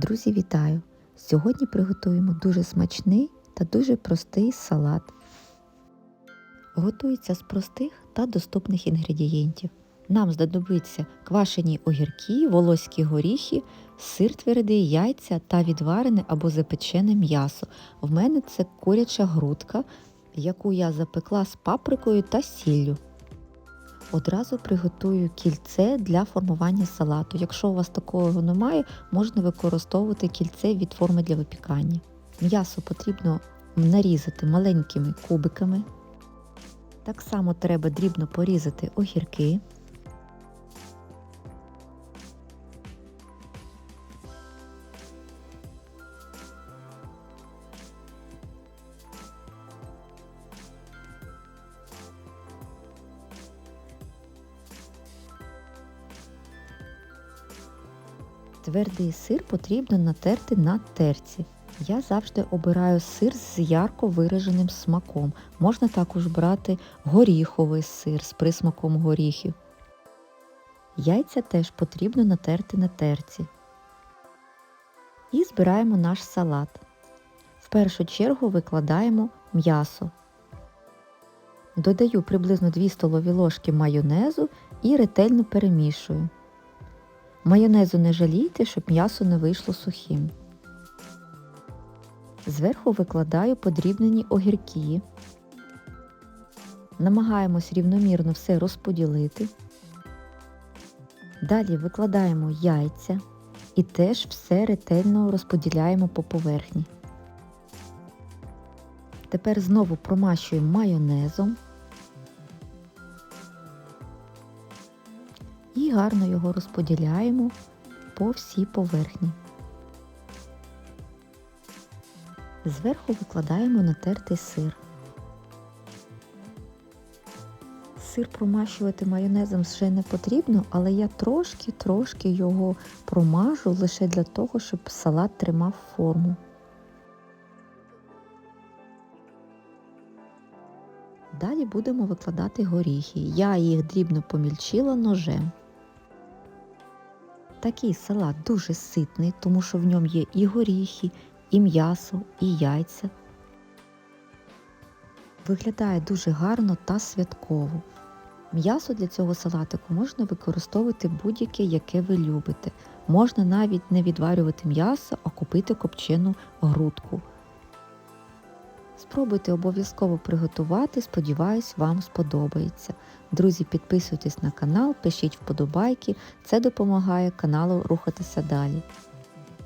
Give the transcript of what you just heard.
Друзі, вітаю! Сьогодні приготуємо дуже смачний та дуже простий салат. Готується з простих та доступних інгредієнтів. Нам знадобиться квашені огірки, волоські горіхи, сир твердий, яйця та відварене або запечене м'ясо. В мене це куряча грудка, яку я запекла з паприкою та сіллю. Одразу приготую кільце для формування салату. Якщо у вас такого немає, можна використовувати кільце від форми для випікання. М'ясо потрібно нарізати маленькими кубиками. Так само треба дрібно порізати огірки. Твердий сир потрібно натерти на терці. Я завжди обираю сир з ярко вираженим смаком. Можна також брати горіховий сир з присмаком горіхів. Яйця теж потрібно натерти на терці. І збираємо наш салат. В першу чергу викладаємо м'ясо. Додаю приблизно 2 столові ложки майонезу і ретельно перемішую. Майонезу не жалійте, щоб м'ясо не вийшло сухим. Зверху викладаю подрібнені огірки. Намагаємось рівномірно все розподілити. Далі викладаємо яйця і теж все ретельно розподіляємо по поверхні. Тепер знову промащуємо майонезом. І гарно його розподіляємо по всій поверхні. Зверху викладаємо натертий сир. Сир промащувати майонезом ще не потрібно, але я трошки-трошки його промажу лише для того, щоб салат тримав форму. Далі будемо викладати горіхи. Я їх дрібно помільчила ножем. Такий салат дуже ситний, тому що в ньому є і горіхи, і м'ясо, і яйця. Виглядає дуже гарно та святково. М'ясо для цього салатику можна використовувати будь-яке, яке ви любите. Можна навіть не відварювати м'ясо, а купити копчену грудку. Спробуйте обов'язково приготувати, сподіваюсь, вам сподобається. Друзі, підписуйтесь на канал, пишіть вподобайки, це допомагає каналу рухатися далі.